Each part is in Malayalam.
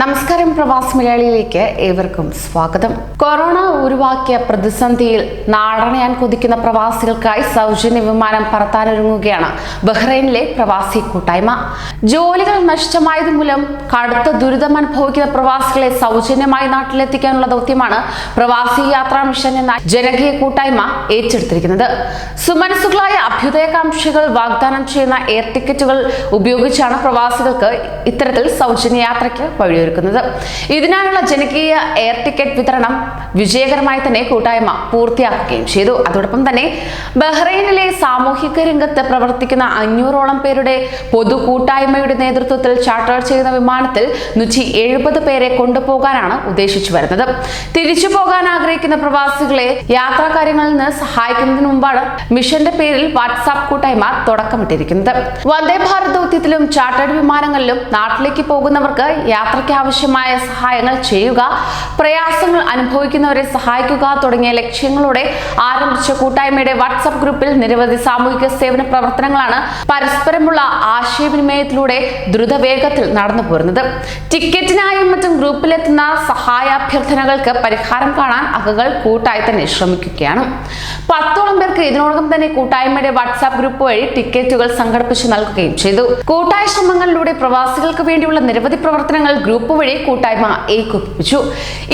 നമസ്കാരം പ്രവാസ് മലയാളിയിലേക്ക് ഏവർക്കും സ്വാഗതം. കൊറോണ ഉരുവാക്കിയ പ്രതിസന്ധിയിൽ നാടണയാൻ കൊതിക്കുന്ന പ്രവാസികൾക്കായി സൗജന്യ വിമാനം പറത്താനൊരുങ്ങുകയാണ് ബഹ്റൈനിലെ പ്രവാസി കൂട്ടായ്മ. ജോലികൾ നഷ്ടമായത് മൂലം കടുത്ത ദുരിതം അനുഭവിക്കുന്ന പ്രവാസികളെ സൗജന്യമായി നാട്ടിലെത്തിക്കാനുള്ള ദൗത്യമാണ് പ്രവാസി യാത്രാ മിഷൻ എന്ന ജനകീയ കൂട്ടായ്മ ഏറ്റെടുത്തിരിക്കുന്നത്. സുമനസുകളായ അഭ്യുദയകാംക്ഷികൾ വാഗ്ദാനം ചെയ്യുന്ന എയർ ടിക്കറ്റുകൾ ഉപയോഗിച്ചാണ് പ്രവാസികൾക്ക് ഇത്തരത്തിൽ സൗജന്യ യാത്രയ്ക്ക് വഴിയൊരുക്കുന്നത്. ഇതിനായുള്ള ജനകീയ എയർ ടിക്കറ്റ് വിതരണം വിജയകരമായി തന്നെ കൂട്ടായ്മ പൂർത്തിയാക്കുകയും ചെയ്തു. അതോടൊപ്പം തന്നെ ബഹ്റൈനിലെ സാമൂഹിക രംഗത്ത് പ്രവർത്തിക്കുന്ന അഞ്ഞൂറോളം പേരുടെ പൊതു കൂട്ടായ്മയുടെ നേതൃത്വത്തിൽ ചാർട്ടർ ചെയ്യുന്ന വിമാനത്തിൽ നൂറ്റി എഴുപത് പേരെ കൊണ്ടുപോകാനാണ് ഉദ്ദേശിച്ചു വരുന്നത്. തിരിച്ചു പോകാൻ ആഗ്രഹിക്കുന്ന പ്രവാസികളെ യാത്രാ കാര്യങ്ങളിൽ നിന്ന് സഹായിക്കുന്നതിന് മുമ്പാണ് മിഷന്റെ പേരിൽ വാട്സാപ്പ് കൂട്ടായ്മ തുടക്കമിട്ടിരിക്കുന്നത്. വന്ദേ ഭാരത് ദൗത്യത്തിലും ചാർട്ടേഡ് വിമാനങ്ങളിലും നാട്ടിലേക്ക് പോകുന്നവർക്ക് യാത്രയ്ക്ക് ആവശ്യമായ സഹായങ്ങൾ ചെയ്യുക. പ്രയാസങ്ങൾ അനുഭവിക്കുന്നവരെ സഹായിക്കുക തുടങ്ങിയ ലക്ഷ്യങ്ങളോടെ ആരംഭിച്ച കൂട്ടായ്മയുടെ വാട്സാപ്പ് ഗ്രൂപ്പിൽ നിരവധി സാമൂഹിക സേവന പ്രവർത്തനങ്ങളാണ് പരസ്പരമുള്ള ആശയവിനിമയത്തിലൂടെ ദ്രുതവേഗത്തിൽ നടന്നു പോരുന്നത്. ടിക്കറ്റിനായും മറ്റും ഗ്രൂപ്പിലെത്തുന്ന സഹായാഭ്യർത്ഥനകൾക്ക് പരിഹാരം കാണാൻ അകകൾ കൂട്ടായി തന്നെ ശ്രമിക്കുകയാണ്. പത്തോളം പേർക്ക് ഇതിനോടകം തന്നെ കൂട്ടായ്മയുടെ വാട്സാപ്പ് ഗ്രൂപ്പ് വഴി ടിക്കറ്റുകൾ സംഘടിപ്പിച്ച് നൽകുകയും ചെയ്തു. കൂട്ടായ ശ്രമങ്ങളിലൂടെ പ്രവാസികൾക്ക് വേണ്ടിയുള്ള നിരവധി പ്രവർത്തനങ്ങൾ ഗ്രൂപ്പ് വഴി കൂട്ടായ്മ ഏകോപിപ്പിച്ചു.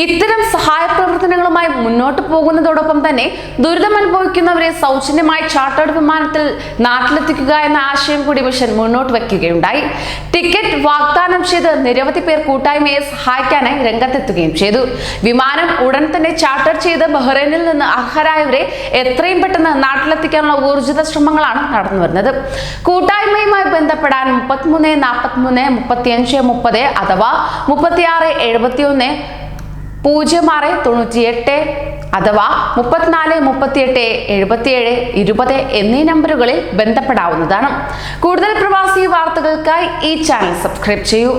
ഇത്തരം സഹായ പ്രവർത്തനങ്ങളുമായി മുന്നോട്ട് പോകുന്നതോടൊപ്പം തന്നെ ദുരിതമനുഭവിക്കുന്നവരെ സൗജന്യമായി ചാർട്ടേഡ് വിമാനത്തിൽ നാട്ടിലെത്തിക്കുക എന്ന ആശയം കൂടി മിഷൻ മുന്നോട്ട് വയ്ക്കുകയുണ്ടായി. ടിക്കറ്റ് വാഗ്ദാനം ചെയ്ത് നിരവധി പേർ കൂട്ടായ്മയെ സഹായിക്കാനായി രംഗത്തെത്തുകയും ചെയ്തു. വിമാനം ഉടൻ തന്നെ ചാർട്ടർ ചെയ്ത് ബഹ്റൈനിൽ നിന്ന് അർഹരായവരെ എത്രയും പെട്ടെന്ന് നാട്ടിലെത്തിക്കാനുള്ള ഊർജിത ശ്രമങ്ങളാണ് നടന്നു വരുന്നത്. കൂട്ടായ്മയുമായി ബന്ധപ്പെടാൻ മുപ്പത്തിമൂന്ന് നാൽപ്പത്തിമൂന്ന് മുപ്പത്തിയഞ്ച് മുപ്പത് അഥവാ മുപ്പത്തിയാറ് എഴുപത്തിയൊന്ന് പൂജ്യം ആറ് തൊണ്ണൂറ്റിയെട്ട് അഥവാ മുപ്പത്തിനാല് മുപ്പത്തിയെട്ട് എഴുപത്തിയേഴ് ഇരുപത് എന്നീ നമ്പറുകളിൽ ബന്ധപ്പെടാവുന്നതാണ്. കൂടുതൽ പ്രവാസി വാർത്തകൾക്കായി ഈ ചാനൽ സബ്സ്ക്രൈബ് ചെയ്യൂ.